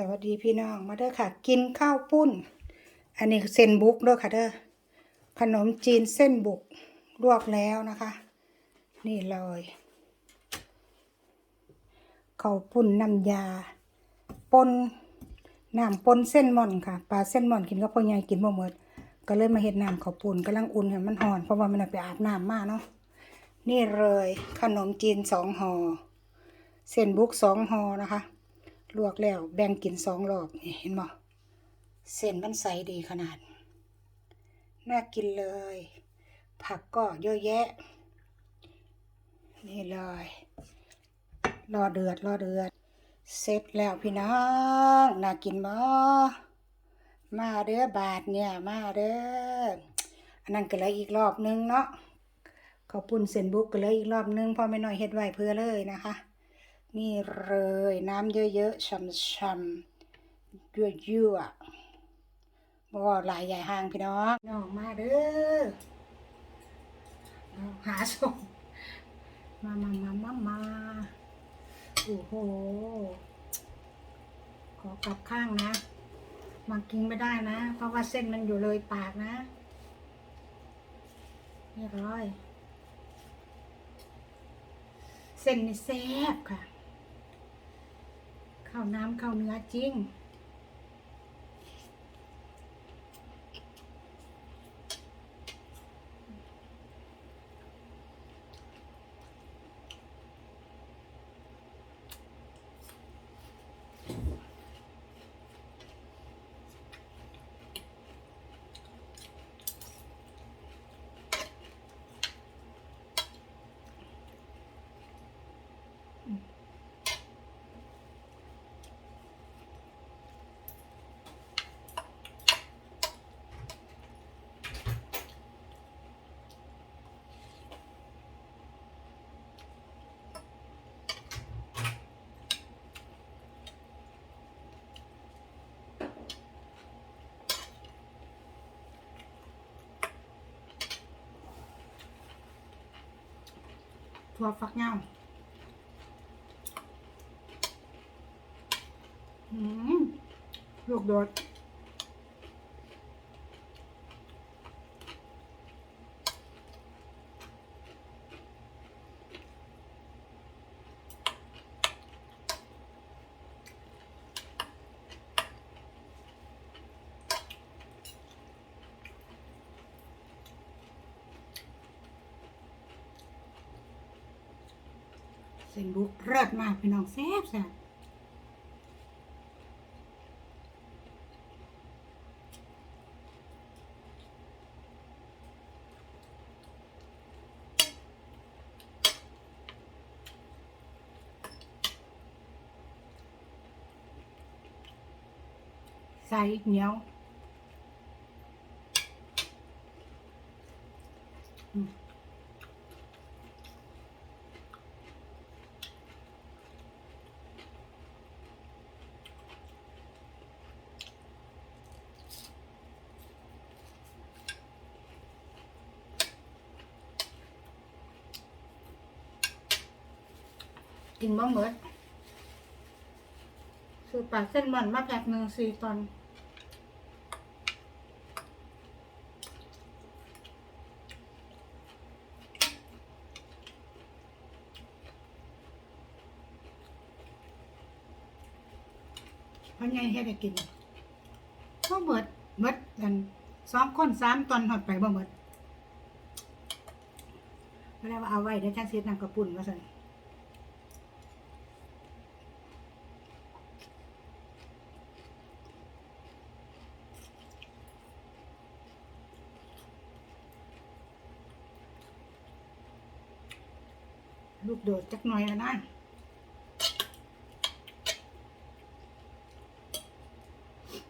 สวัสดีพี่น้องมาเด้อค่ะ กินข้าวปุ้น อันนี้เส้นบุกเด้อค่ะเด้อขนมจีนเส้นบุกลวกแล้วนะคะ นี่เลยข้าวปุ้นน้ำยาปนน้ำปนเส้นม่อนค่ะปลาเส้นม่อนกินก็พ่อใหญ่กินบ่หมดก็เลยมาเฮ็ดน้ำข้าวปุ้นกำลังอุ่นให้มันหอนเพราะว่ามันเอาไปอาบน้ำมากเนาะนี่เลยขนมจีนสองห่อเส้นบุกสองห่อนะคะ ลวกแล้วแบ่งกินสองรอบนี่เห็นบ่เส้นมันใสดีขนาด น่ากินเลย ผักก็เยอะแยะ นี่เลย รอเดือดรอเดือด เสร็จแล้วพี่น้อง น่ากินบ่มาเด้อบาทเนี่ย มาเด้อ อันนั้นก็เลยอีกรอบนึงเนาะข้าปุ้นเส้นบุกก็เลยอีกรอบนึงพอไม่น้อยเฮ็ดไว้เพื่อเลยนะคะ นี่เลยน้ำเยอะๆช่ำๆยั่วๆบ่ว่าหลายใหญ่ห่างพี่น้องน้องมาเด้อหาส่งมามามามามาโอ้โห ขอกลับข้างนะมากินไม่ได้นะ เพราะว่าเส้นมันอยู่เลยปากนะเรียบร้อย เส้นนี่แซ่บค่ะ ข้าวน้ำข้าวเนื้อจริง ทั่วฟักเงาอืมลูกโดด ส้นบุกเลิศมากพี่น้องแซ่บแซ่บใส่เหนียวอืม กินบ่หมดซื้อปลาเส้นมันมาแพ็คหนึ่งสี่ตอนเพันไงเฮ็ดให้กินบ่หมดหมดกันสองคนสามตอนหอดไปบ่หมดก็เลยว่าเอาไว้เดี๋ยวจังสิเฮ็ดน้ำกระปุ่นว่าซั่น ลูกโดดจักหน่อยนะ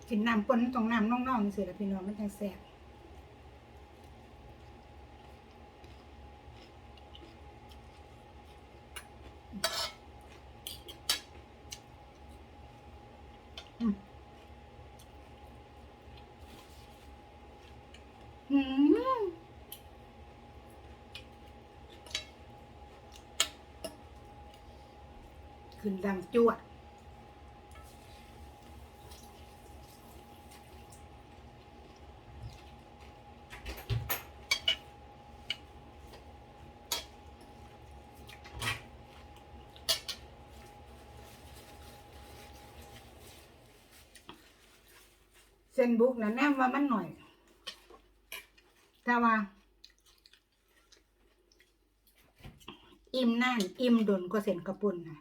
กินน้ำปนตรงน้ำน่องๆสิละพี่น้องมันจังแซ่บอืมึ้นดังจวด เส้นบุกนะแนมว่ามันหน่อย แต่ว่าอิ่มนั่นอิ่มดนก็เส้นกระปุ่นนะ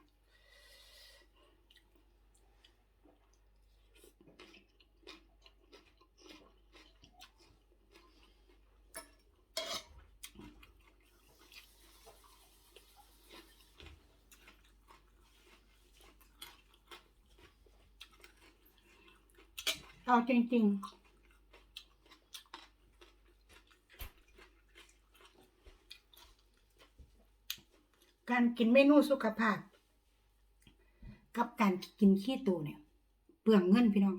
เอาจริงๆ การกินเมนูสุขภาพ กับการกินขี้ตูเนี่ย เปลืองเงินพี่น้อง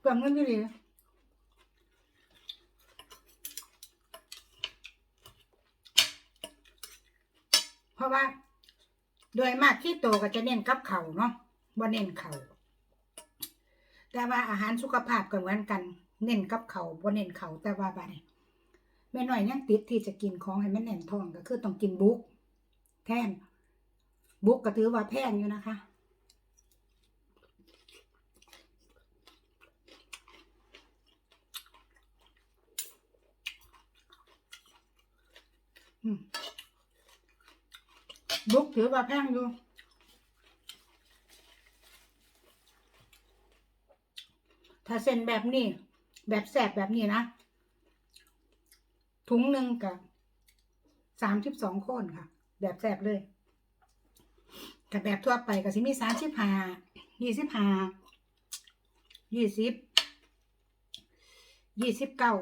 เปลืองเงินอยู่เลยเพราะว่า โดยมากที่โตก็จะเน้นกับเขาเนาะบ่เน้นเขาแต่ว่าอาหารสุขภาพก็เหมือนกัน เน้นกับเขาวบ่เน้นเขาแต่ว่าบัดนี้แม่น้อยยังติดที่จะกินของให้แมันแน่นท้องก็คือต้องกินบุกแทนบุกก็ถือว่าแพงอยู่นะคะอืม บุกถือว่าแพงอยู่ถ้าเส้นแบบนี้ แบบแสบแบบนี้นะ ถุงหนึ่งกับสามสิบสองคนค่ะ แบบแสบเลยกับแบบทั่วไปก็สิมีสามสิบห้ายี่สิบห้ายี่สิบยี่สิบเก้า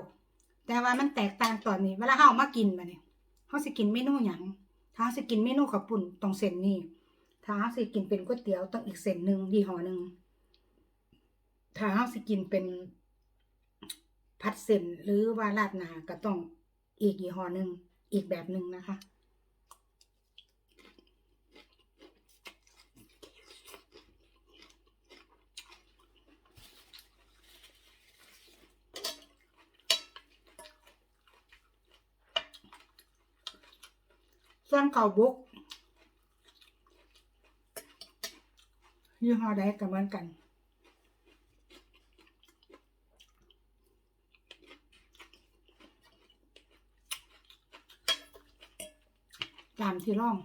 แต่ว่ามันแตกต่างตอนนี้ เวลาเฮามากินมาเนี่ยเฮาสิกินเมนูหยัง ถ้าสิกินเมนูข้าวปุ่นตรงเส้นนี้ ถ้าสิกินเป็นก๋วยเตี๋ยวต้องอีกเส้นหนึ่งยี่ห้อหนึ่งถ้าเฮาสิกินเป็นผัดเส้นหรือว่าราดหนาก็ต้องอีกยี่ห้อหนึ่งอีกแบบหนึ่งนะคะ ส่วนข้าวบุกยี่ห้อใดก็เหมือนกัน ตามที่ร่อง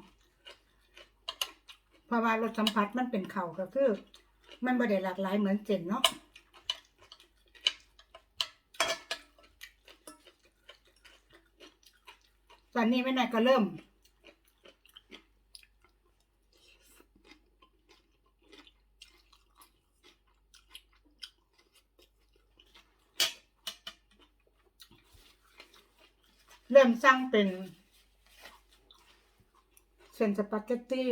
เพราะว่ารสสัมผัสมันเป็นเข่าก็คือ มันบ่ได้หลากหลายเหมือนเจนเนาะตอนนี้ไม่นายก็เริ่ม เริ่มสร้างเป็นเส้นสปาเกตตี้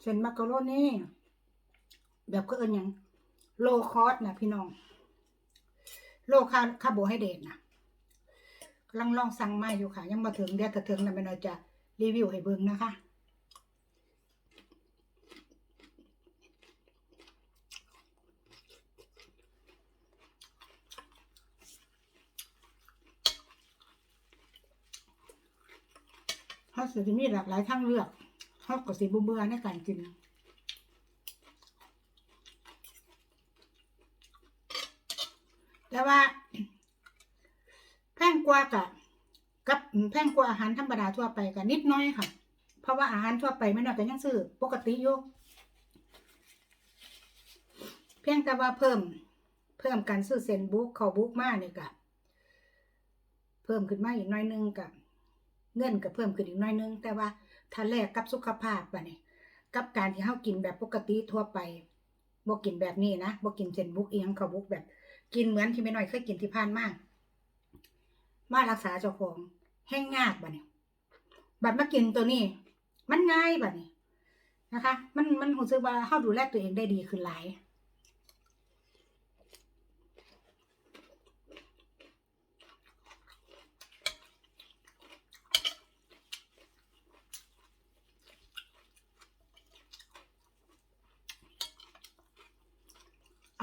เส้นมักกะโรนี่แบบก็เอินหยังโลคอสนะพี่น้อง โลคาคาร์โบไฮเดรตนะกำลังลองสั่งมาอยู่ค่ะ ยังมาถึงเดี๋ยวถ้าถึงนะแม่น้อยจะรีวิวให้เบิ่งนะคะ เขาสิจะมีหลากหลายทางเลือกเขาก็สิบเบื่อในการกินแต่ว่าแพงกว่ากับกับแพงกว่าอาหารธรรมดาทั่วไปกับนิดน้อยค่ะ เพราะว่าอาหารทั่วไปไม่น่าจะยังซื้อปกติอยู่เพียงแต่ว่าเพิ่มเพิ่มการซื้อเซนบุ๊กเขาบุ๊กมากเนี่ยกับเพิ่มขึ้นมาอีกน้อยนึงกับ เงินก็เพิ่มขึ้นอีกน้อยนึง แต่ว่าถ้าแลกกับสุขภาพปะเนี่ยกับการที่เฮากินแบบปกติทั่วไปบ่กินแบบนี้นะบ่กินเส้นบุกเอียังข้าบุกแบบ กินเหมือนที่แม่น้อยเคยกินที่ผ่านมากมารักษาเจ้าของแห้งยากบัดนี้บัดมากินตัวนี้ มันง่ายบัดนี้นะคะ มันมันรู้สึกว่าเฮาดูแลตัวเองได้ดีขึ้นหลาย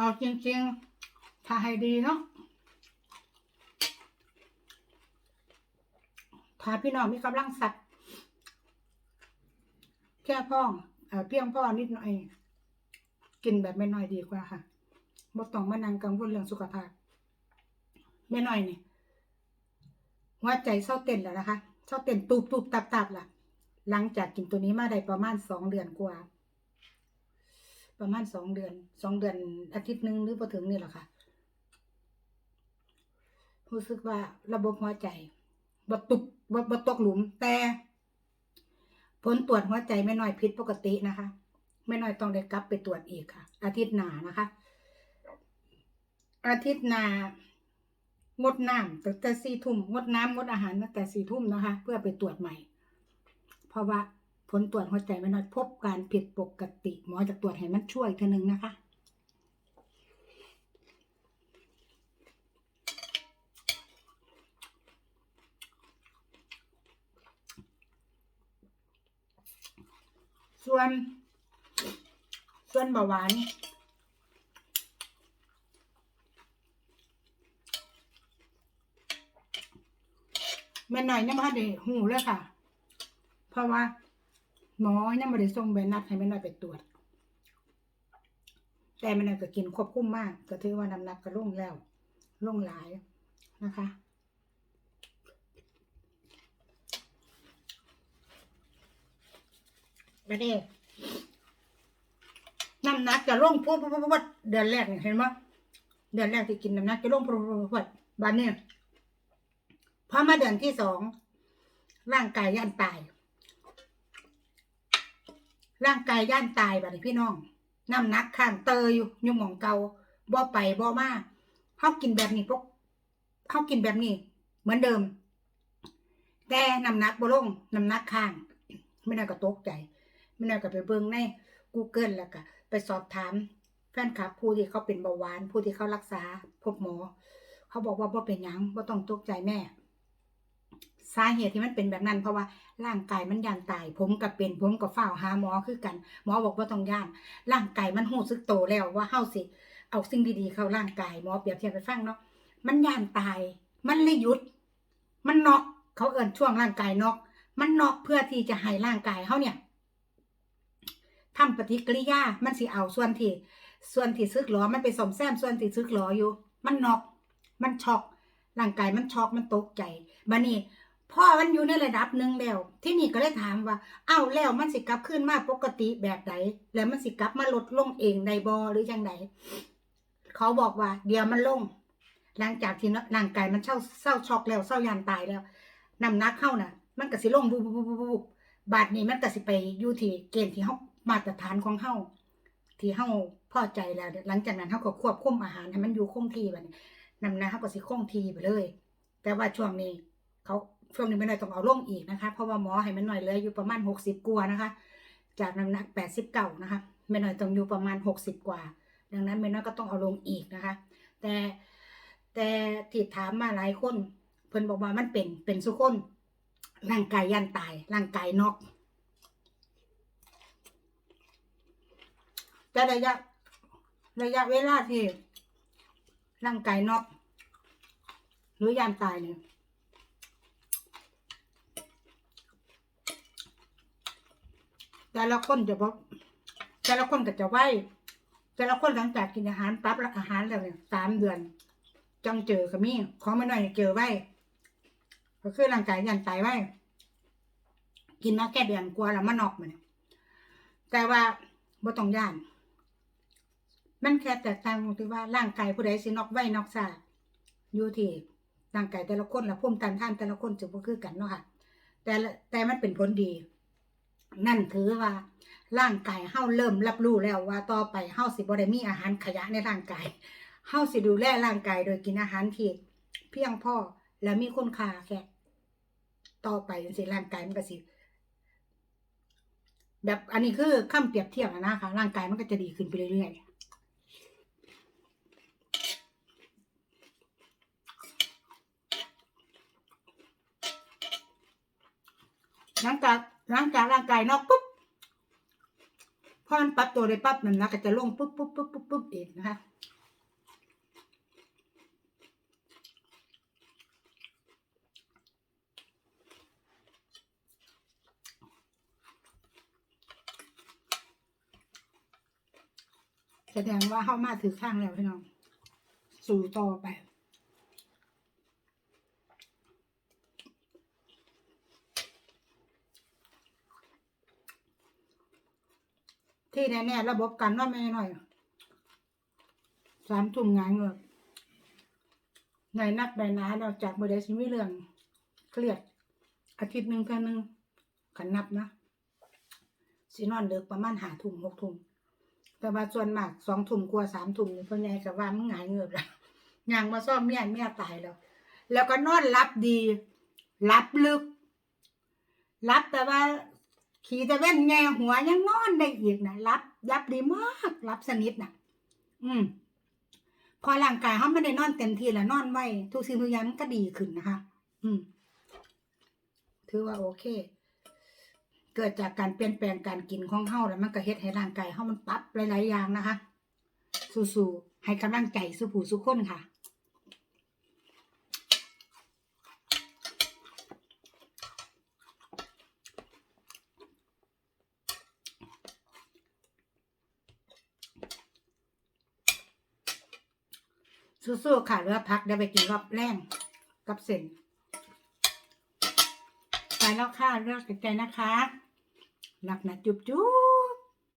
เอาจริงๆ ถ้าให้ดีเนาะถ้าพี่น้องมีกำลังสัตว์แค่พ้องเอ่อเพียงพ่อนิดหน่อย กินแบบไม่น้อยดีกว่าค่ะบ่ต้องมานั่งกังวลเรื่องสุขภาพไม่น้อยนี่หัวใจเศร้าเต้นแล้วนะคะเศร้าเต้นตูบตูบตับตับล่ะ หลังจากกินตัวนี้มาได้ประมาณสองเดือนกว่า ประมาณสองเดือนสองเดือนอาทิตย์หนึ่งหรือพอถึงนี่แหละค่ะรู้สึกว่าระบบหัวใจบตุบบ่บ่ตกหลุมแต่ ผลตรวจหัวใจไม่น้อยผิดปกตินะคะ ไม่น้อยต้องได้กลับไปตรวจอีกค่ะ อาทิตย์หน้านะคะ อาทิตย์หน้างดน้ำตั้งแต่สี่ทุ่มงดน้ำงดอาหารตั้งแต่สี่ทุ่มนะคะ เพื่อไปตรวจใหม่ เพราะว่า ผลตรวจหัวใจไม่น้อยพบการผิดปกติ หมอจะตรวจให้มันช่วยเท่านึงนะคะส่วน ส่วนเบาหวานแม่หน่อยยังไม่ได้หูเลยค่ะ เพราะว่า หมอยังไม่ได้ส่งใบนัดให้แม่น่อยไปตรวจ แต่แม่น่อยก็กินควบคุมมาก ก็ถือว่าน้ำหนักก็ลงแล้วลงหลายนะคะไปเด้น้ำหนักจะลงปุ๊บปุ๊บปุ๊บปุ๊บเดือนแรกเห็นไหมเดือนแรกที่กินน้ำหนักจะลงปุ๊บปุ๊บปุ๊บปุ๊บบ้านเนี่ยพอมาเดือนที่สองร่างกายย่นตาย ร่างกายย่านตายบัดนี้พี่น้องน้ำหนักข้างเตยอยู่ยุ่หมองเกาบ่ไปบ่มาเขากินแบบนี้พวกเขากินแบบนี้ เหมือนเดิม แต่น้ำหนักบ่ลงน้ำหนักข้างไม่น่าก็ตกใจไม่น่าก็ไปเบิ่งใน Google แล้วก็ไปสอบถามแฟนคลับผู้ที่เขาเป็นเบาหวาน ผู้ที่เขารักษาพบหมอ เขาบอกว่าบ่เป็นหยังบ่ต้องตกใจแม่ สาเหตุที่มันเป็นแบบนั้น เพราะว่าร่างกายมันยานตาย ผมก็เป็นผมก็เฝ้าหาหมอคือกัน หมอบอกว่าต้องย่าน ร่างกายมันหูซึกโตแล้วว่าเฮาสิ เอาสิ่งดีๆเข้าร่างกายหมอเปรียบเทียบไปฟังเนาะมันย่านตาย มันเลยหยุด มันนอกเขาเอินช่วงร่างกายนอก มันนอกเพื่อที่จะให้ร่างกายเขาเนี่ยทำปฏิกิริยา มันสิเอาส่วนที่ ส่วนที่ซึกหรอมันไปสมแซมส่วนที่ซึกหรออยู่ มันนอก มันช็อก ร่างกายมันช็อก มันตกใจ บัดนี้พ่อมันอยู่ในระดับหนึ่งแล้ว ที่นี่ก็เลยถามว่า เอ้าแล้วมันสิกลับขึ้นมาปกติแบบไหนแล้วมันสิกลับมาลดลงเองได้บ่หรือจังไดเขาบอกว่า เดี๋ยวมันลง หลังจากที่ร่างกายมันเศร้าเศร้าช็อกแล้วเศร้ายานตายแล้วน้ำหนักเข้าน่ะ มันก็สิลงบุบบุบบุบบบาดนี้มันก็สิไปอยู่ที่เกณฑ์ที่เฮามาตรฐานของเฮาที่เฮาพอใจแล้ว หลังจากนั้นเฮาก็ควบคุมอาหารให้มันอยู่คงที่บัดนี้น้ำหนักเฮาก็สิคงที่ไปเลย แต่ว่าช่วงนี้ เขาช่วงนี้ไม่หน้อยต้องเอาลงอีกนะคะ เพราะว่าหมอให้มันหน่อยเลยอยู่ประมาณหกสิบกว่านะคะ จากน้ำหนักแปดสิบเก้านะคะไม่หน้อยต้องอยู่ประมาณหกสิบกว่า ดังนั้นไม่น้อยก็ต้องเอาลงอีกนะคะ แต่แต่ที่ถามมาหลายคนเพิ่นบอกว่ามันเป็นเป็นสุคนร่างกายยันตายร่างกายนอกแต่ระยะระยะเวลาที่ร่างกายนอกหรือยันตายเนี่ย แต่ละคนจะบอกแต่ละคนก็จะไหวแต่ละคนหลังจากกินอาหารปั๊บอาหารแล้วเนี่ยสามเดือนจังเจอกับมีของไม่น้อยเจอไหวก็คือร่างกายยันตายไว้กินมาแค่เดือนกว่าแล้วมันนอกมันเนี่ยแต่ว่าบ่ต้องย่าน มันแค่แตกต่างตรงที่ว่าร่างกายผู้ใดสินอกไหวนอกซาอยู่ที่ร่างกายแต่ละคนละภูมิต้านท่านแต่ละคนจะบ่คือกันเนาะค่ะแต่แต่มันเป็นผลดี นั่นคือว่าร่างกายเฮาเริ่มรับรู้แล้วว่าต่อไปเฮาสิบ่ได้มีอาหารขยะในร่างกายเฮาสิดูแลร่างกายโดยกินอาหารที่เพียงพอและมีคุณค่าแค่ต่อไปจังซี่ร่างกายมันก็สิแบบอันนี้คือคำเปรียบเทียบนะคะ ร่างกายมันก็จะดีขึ้นไปเรื่อยๆหลังจาก หลังจากร่างกายนอกปุ๊บพอมันปรับตัวได้ปั๊บน้ำหนักก็จะลงปุ๊บปุ๊บปุ๊บปุ๊บปุ๊บเองนะคะแสดงว่าเข้ามาถือข้างแล้วพี่น้อง สู่ต่อไป แน่ๆระบบการนอนไม่หน่อยสามทุ่มงานเงือกในนักใดนาเราจากเมื่อใดสิมีเรื่องเครียด อาทิตย์หนึ่งเท่านึงขันนับนะสินอนเดึกประมาณหาทุ่มหกทุ่มแต่ว่าส่วนมากสองทุ่มกว่าสามทุ่มนี่พ่อใหญ่กับว่ามึงหงายเงือบแล้วยางมาซ่อมเมียเมียตายแล้ว แล้วก็นอนรับดีรับลึกรับแต่ว่า ขี่ตะเว้นแง่หัวยังนอนได้อีกนะรับรับดีมากรับสนิทนะอืม พอร่างกายเขาไม่ได้นอนเต็มที่แล้วนอนไว้ทุกสิ่งทุกอย่างมันก็ดีขึ้นนะคะ อืม ถือว่าโอเค เกิดจากการเปลี่ยนแปลงการกินของเฮาแล้วมันก็เฮ็ดให้ร่างกายเฮามันปรับหลายๆอย่างนะคะ สู้ๆให้กำลังใจสู้ผู้สู้คนค่ะ สู้ๆค่ะเลือพักเดี๋ยวไปกินรอบแรงกับเส้นไปแล้วค่ะเลือกใจนะคะรักนะจุ๊บจุ๊บ